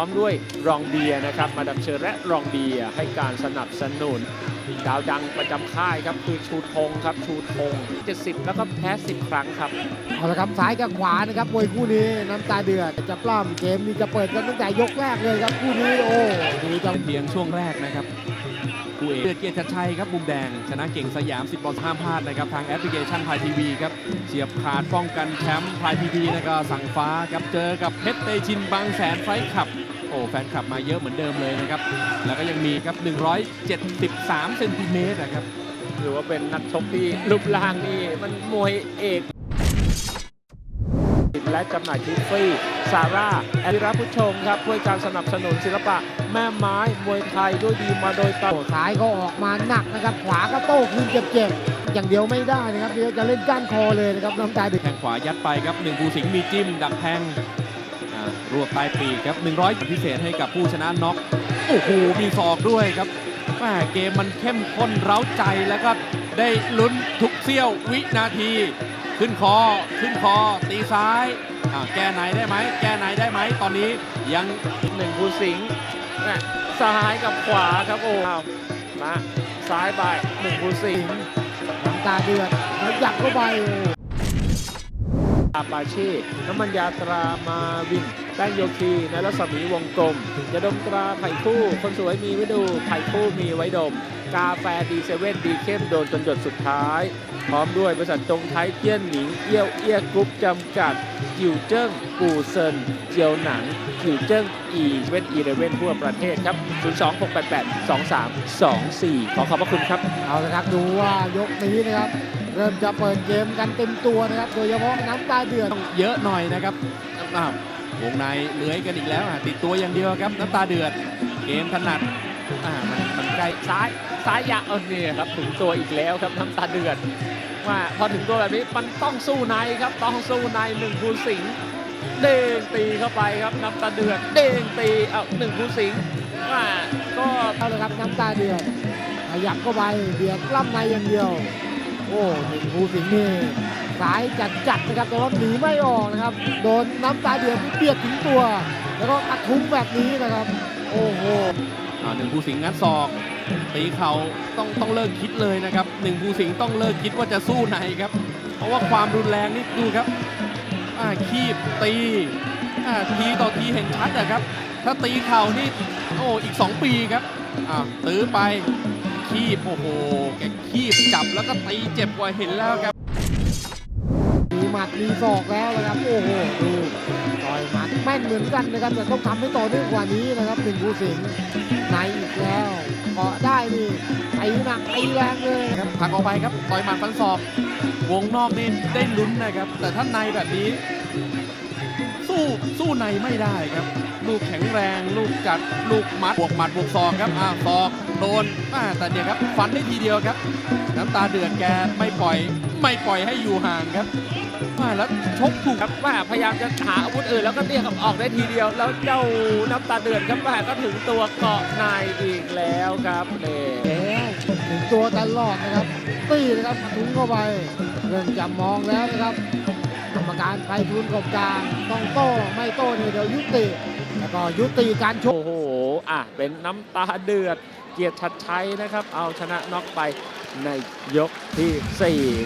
ร้อมด้วยรองเบียร์นะครับ มาดามเชอร์และรองเบียร์ให้การสนับสนุน ดาวดังประจำค่ายครับคือชูธงครับชูธง70 แล้วก็แพ้10 ครั้งครับเอาละครับซ้ายกับขวานะครับมวยคู่นี้น้ำตาเดือดจะปล้ำเกมนี้จะเปิดกันตั้งแต่ยกแรกเลยครับคู่นี้โอ้ดูจังเพียงช่วงแรกนะครับคู่เอกเดือดเกียรติชัดชัยครับมุมแดง ชนะเก่งสยาม 10บอลห้ามพลาดนะครับทางแอปพลิเคชันพายทีวีครับเฉียบขาดป้องกันแชมป์พายทีวีแล้วก็สั่งฟ้าครับเจอกับเพชรเตชินบางแสนไฟท์ขับ โอ้แฟนคลับมาเยอะเหมือนเดิมเลยนะครับ แล้วก็ยังมีครับ 173เซนติเมตรนะครับหรือว่าเป็นนักชกที่รูปร่างนี่มันมวยเอกและจำหน่ายทิฟฟี่ซาร่าแอริรัผู้ชมครับด้วยการสนับสนุนศิลปะ แม่ไม้มวยไทยด้วยดีมาโดยตลอดซ้ายก็ออกมาหนักนะครับ ขวาก็โต้คืนเจ็บๆ อย่างเดียวไม่ได้นะครับเดี๋ยวจะเล่นก้านคอเลยนะครับน้ำตาเดือดแข้งขวายัดไปครับหนึ่งภูสิงห์มีจิ้มดักแทงอ่า รวบใต้ปีกครับ 100 พิเศษให้กับผู้ชนะน็อกโอ้โหมีศอกด้วยครับแม่เกมมันเข้มข้นเร้าใจแล้วก็ได้ลุ้นทุกเสี้ยววินาที ขึ้นคอขึ้นคอ ตีซ้ายอ่าแก้ไหนได้ไหมแก้ไหนได้ไหมตอนนี้ยังหนึ่งภูสิงห์แม่ซ้ายกับขวาครับโอ้อ้าวมาซ้ายไปหนึ่งภูสิงห์น้ำตาเดือดขยับเข้าไปโอาปาชีน้ำมันยาตรามาวินแป้งโยคีในรัศมีวงกลมยาดมตราไผ่คู่ คนสวยมีไว้ดูไผ่คู่มีไว้ดม กาแฟดีเซเว่นดีเข้มโดนจนหยดสุดท้าย พร้อมด้วยบริษัทจงไทยเจี้ยนหนิงเอี้ยวเอี้ยกรุ๊ปจำกัด จิวเจิ้งปูเซินเจียวหนังจิวเจิ้งอีเวนอีเลเว่นทั่วประเทศครับ 02688 2324 ขอขอบพระคุณครับ เอาละครับดูว่ายกนี้นะครับ เริ่มจะเปิดเกมกันเต็มตัวนะครับโดยเฉพาะน้ำตาเดือดต้องเยอะหน่อยนะครับอ้าววงในเลื้อยกันอีกแล้วอะติดตัวอย่างเดียวครับน้ำตาเดือด เกมถนัดอ่ามันมันใกล้ซ้ายซ้ายยะเออเนี่ยครับถึงตัวอีกแล้วครับน้ำตาเดือดว่าพอถึงตัวแบบนี้มันต้องสู้ในครับต้องสู้ในหนึ่งภูสิงห์เด้งตีเข้าไปครับน้ำตาเดือดเด้งตีเอาหนึ่งภูสิงห์ว่าก็เอาละครับน้ำตาเดือดขยับเข้าไปเดือดกล้ำในอย่างเดียว โอ้หนึ่งภูสิงห์นี่สายจัดจัดนะครับแต่ว่าหนีไม่ออกนะครับ โดนน้ำตาเดือดที่เบียดถึงตัว แล้วก็กระทุ้งแบบนี้นะครับ โอ้โหอ่าหนึ่งภูสิงห์งัดศอกตีเข่าต้องต้องเลิกคิดเลยนะครับหนึ่งภูสิงห์ต้องเลิกคิดว่าจะสู้ในครับ เพราะว่าความรุนแรงนี่ดูครับอ่าคีบตีอ่าทีต่อทีเห็นชัดนะครับ ถ้าตีเข่านี่โอ้อีก 2 ปีครับอ่าตื้อไป คีบ โอ้โห แกคีบจับแล้วก็ตีเจ็บกว่าเห็นแล้วครับ มีหมัดมีศอกแล้วนะครับ โอ้โห ดูต่อยหมัดแม่นเหมือนกันนะครับ แต่ต้องทำให้ต่อเนื่องกว่านี้นะครับหนึ่งภูสิงห์ในอีกแล้วเกาะได้นี่ตีหนักตีแรงเลยครับผลักออกไปครับต่อยหมัดฟันศอก วงนอกนี่ได้ลุ้นนะครับ แต่ถ้าในแบบนี้ สู้สู้ในไม่ได้ครับ ลูกแข็งแรง ลูกจัด ลูกมัดบวกหมัดบวกศอกครับอ้าวศอกโดนอ่าแต่เนี่ยครับฟันได้ทีเดียวครับ น้ำตาเดือดแกไม่ปล่อย ไม่ปล่อยให้อยู่ห่างครับมาแล้วชกถูกครับว่าพยายามจะหาอาวุธอื่นแล้วก็เรียกออกได้ทีเดียว แล้วเจ้าน้ำตาเดือดครับว่าก็ถึงตัวเกาะในอีกแล้วครับเนี่ยแล้วถึงตัวตลอดนะครับ ตีนะครับกระทุ้งเข้าไปเริ่มจะมองแล้วนะครับ กรรมการไปทุนกบกลางต้องโต้ไม่โต้เนี่ยเดี๋ยวยุติ แล้วก็ยุติการชกโอ้โหอะเป็นน้ำตาเดือดเกียรติชัดชัยนะครับ เอาชนะน็อกไปในยกที่ 4